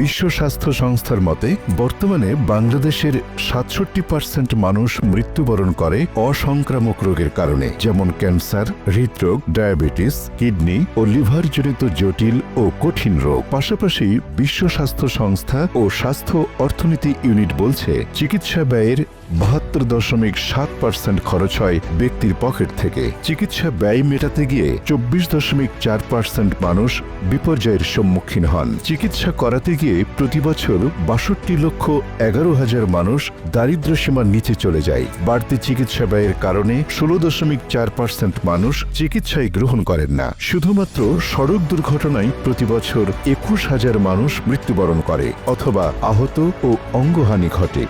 বিশ্ব স্বাস্থ্য সংস্থার মতে, বর্তমানে বাংলাদেশের সাতষট্টি পার্সেন্ট মানুষ মৃত্যুবরণ করে অসংক্রামক রোগের কারণে, যেমন ক্যান্সার, হৃদরোগ, ডায়াবেটিস, কিডনি ও লিভারজনিত জটিল ও কঠিন রোগ। পাশাপাশি বিশ্ব স্বাস্থ্য সংস্থা ও স্বাস্থ্য অর্থনীতি ইউনিট বলছে, চিকিৎসা ব্যয়ের বাহাত্তর দশমিক সাত পার্সেন্ট খরচ হয় ব্যক্তির পকেট থেকে। চিকিৎসা ব্যয় মেটাতে গিয়ে চব্বিশ দশমিক চার পার্সেন্ট মানুষ বিপর্যয়ের সম্মুখীন হন। চিকিৎসা করাতে গিয়ে প্রতি বছর বাষট্টি লক্ষ এগারো হাজার মানুষ দারিদ্র্য সীমার নিচে চলে যায়। বাড়তি চিকিৎসা ব্যয়ের কারণে ষোলো দশমিক চার পার্সেন্ট মানুষ চিকিৎসায় গ্রহণ করেন না। শুধুমাত্র সড়ক দুর্ঘটনায় প্রতি বছর একুশ হাজার মানুষ মৃত্যুবরণ করে, অথবা আহত ও অঙ্গহানি ঘটে।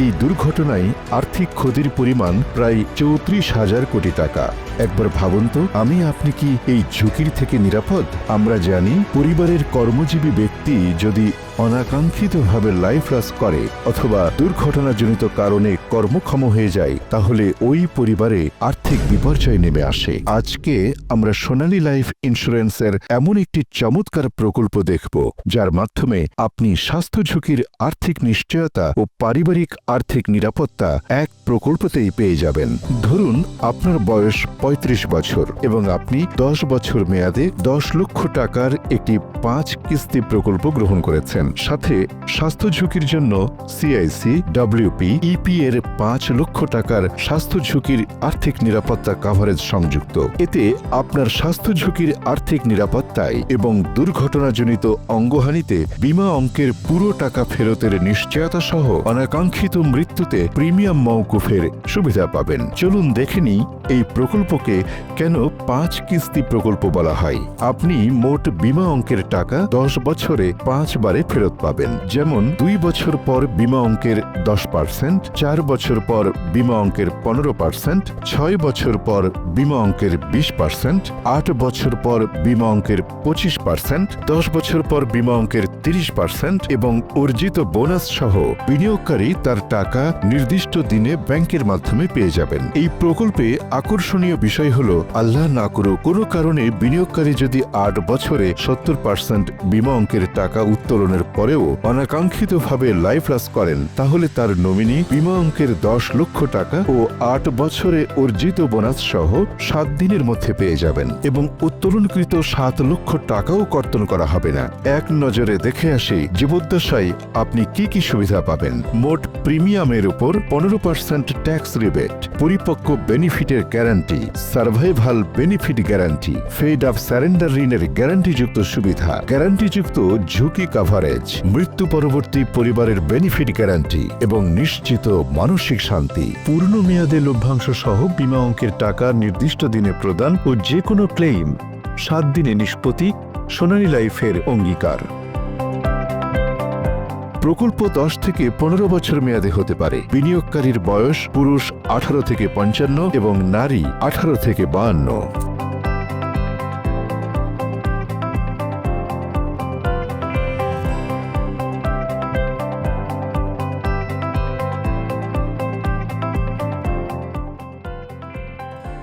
এই দুর্ঘটনায় আর্থিক ক্ষতির পরিমাণ প্রায় চৌত্রিশ হাজার কোটি টাকা। একবার ভাবুন তো, আমি আপনি কি এই ঝুঁকির থেকে নিরাপদ? আমরা জানি পরিবারের কর্মজীবী ব্যক্তি যদি অনাকাঙ্ক্ষিতভাবে লাইফ লস করে অথবা দুর্ঘটনাজনিত কারণে কর্মক্ষম হয়ে যায়, তাহলে ওই পরিবারে আর্থিক বিপর্যয় নেমে আসে। আজকে আমরা সোনালী লাইফ ইন্স্যুরেন্সের এমন একটি চমৎকার প্রকল্প দেখব, যার মাধ্যমে আপনি স্বাস্থ্য ঝুঁকির আর্থিক নিশ্চয়তা ও পারিবারিক আর্থিক নিরাপত্তা এক প্রকল্পতেই পেয়ে যাবেন। ধরুন, আপনার বয়স ৩৫ বছর এবং আপনি দশ বছর মেয়াদে দশ লক্ষ টাকার একটি পাঁচ কিস্তি প্রকল্প গ্রহণ করেছেন। সাথে স্বাস্থ্য ঝুঁকির জন্য সিআইসি ডব্লিউপি ইপি এর পাঁচ লক্ষ টাকার স্বাস্থ্য ঝুঁকির আর্থিক নিরাপত্তা কাভারেজ সংযুক্ত। এতে আপনার স্বাস্থ্য ঝুঁকির আর্থিক নিরাপত্তায় এবং দুর্ঘটনাজনিত অঙ্গহানিতে বিমা অঙ্কের পুরো টাকা ফেরতের নিশ্চয়তা সহ অনাকাঙ্ক্ষিত মৃত্যুতে প্রিমিয়াম মৌকুফের সুবিধা পাবেন। চলুন দেখে নিই এই প্রকল্পকে কেন পাঁচ কিস্তি প্রকল্প বলা হয়? আপনি মোট বিমা অঙ্কের টাকা দশ বছরে পাঁচবারে ফেরত পাবেন। যেমন দুই বছর পর বিমা অঙ্কের দশ পার্সেন্ট, চার বছর পর বিমা অঙ্কের পনেরো পার্সেন্ট, ছয় বছর পর বিমা অঙ্কের বিশ পার্সেন্ট, আট বছর পর বিমা অঙ্কের পঁচিশ পার্সেন্ট, দশ বছর পর বিমা অঙ্কের তিরিশ পার্সেন্ট এবং অর্জিত বোনাস সহ বিনিয়োগকারী তার টাকা নির্দিষ্ট দিনে ব্যাংকের মাধ্যমে পেয়ে যাবেন। এই প্রকল্পে আকর্ষণীয় বিষয় হল, আল্লাহ না করুক, কোনো কারণে বিনিয়োগকারী যদি আট বছরে সত্তর পার্সেন্ট বিমা অঙ্কের টাকা উত্তোলনের পরেও অনাকাঙ্ক্ষিতভাবে লাইফ লস করেন, তাহলে তার নমিনি বিমা অঙ্কের দশ লক্ষ টাকা ও আট বছরে অর্জিত বোনাস সহ সাত দিনের মধ্যে পেয়ে যাবেন এবং উত্তোলনকৃত সাত লক্ষ টাকাও কর্তন করা হবে না। এক নজরে দেখে আসি, জীবদ্দশায় আপনি কি কি সুবিধা পাবেন? মোট প্রিমিয়ামের উপর পনেরো পার্সেন্ট ট্যাক্স রিবেট পরিপক্ক বেনিফিটের গ্যারান্টি, সার্ভাইভাল বেনিফিট গ্যারান্টি, ফেড অফ স্যারেন্ডার ঋণের গ্যারান্টিযুক্ত সুবিধা, গ্যারান্টিযুক্ত ঝুঁকি কাভারেজ মৃত্যু পরবর্তী পরিবারের বেনিফিট গ্যারান্টি এবং নিশ্চিত মানসিক শান্তি। পূর্ণ মেয়াদে লভ্যাংশ সহ বিমা অঙ্কের টাকা নির্দিষ্ট দিনে প্রদান ও যে কোনো ক্লেইম সাত দিনে নিষ্পত্তি, সোনালী লাইফের অঙ্গীকার। প্রকল্প দশ থেকে পনেরো বছর মেয়াদে হতে পারে। বিনিয়োগকারীর বয়স পুরুষ আঠারো থেকে পঞ্চান্ন এবং নারী আঠারো থেকে বাহান্ন।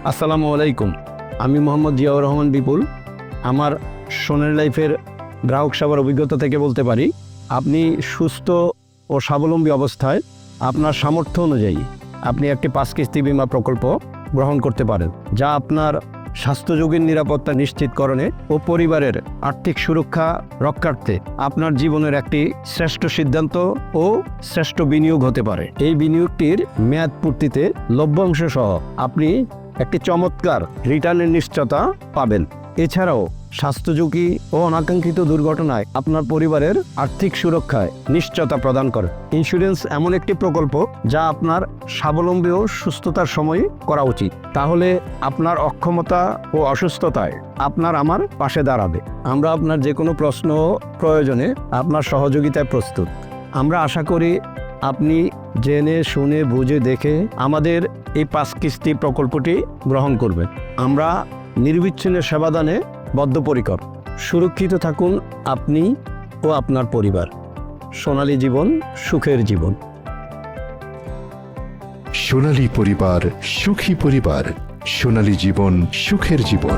আসসালামু আলাইকুম। আমি মোহাম্মদ জিয়াউর রহমান বিপুল। আমার সোনের লাইফের গ্রাহক সেবার অভিজ্ঞতা থেকে বলতে পারি আপনি সুস্থ ও স্বাবলম্বী অবস্থায় আপনার সামর্থ্য অনুযায়ী আপনি একটি পাঁচ কিস্তি বিমা প্রকল্প গ্রহণ করতে পারেন, যা আপনার স্বাস্থ্যযোগীর নিরাপত্তা নিশ্চিতকরণে ও পরিবারের আর্থিক সুরক্ষা রক্ষার্থে আপনার জীবনের একটি শ্রেষ্ঠ সিদ্ধান্ত ও শ্রেষ্ঠ বিনিয়োগ হতে পারে। এই বিনিয়োগটির মেয়াদ পূর্তিতে লভ্যাংশ সহ আপনি একটি চমৎকার রিটার্নের নিশ্চয়তা পাবেন। এছাড়াও স্বাস্থ্য ঝুঁকি ও অনাকাঙ্ক্ষিত দুর্ঘটনায় আপনার পরিবারের আর্থিক সুরক্ষায় নিশ্চয়তা প্রদান করে। ইন্স্যুরেন্স এমন একটি প্রকল্প যা আপনার স্বাবলম্বী ও সুস্থতার সময় করা উচিত। তাহলে আপনার অক্ষমতা ও অসুস্থতায় আপনার আমার পাশে দাঁড়াবে। আমরা আপনার যে কোনো প্রশ্ন প্রয়োজনে আপনার সহযোগিতায় প্রস্তুত। আমরা আশা করি আপনি জেনে, শুনে, বুঝে, দেখে আমাদের এই পাঁচ কিস্তি প্রকল্পটি গ্রহণ করবেন। আমরা নির্বিচ্ছিন্ন সেবাদানে বদ্ধপরিকর। সুরক্ষিত থাকুন আপনি ও আপনার পরিবার। সোনালী জীবন, সুখের জীবন। সোনালী পরিবার, সুখী পরিবার। সোনালী জীবন, সুখের জীবন।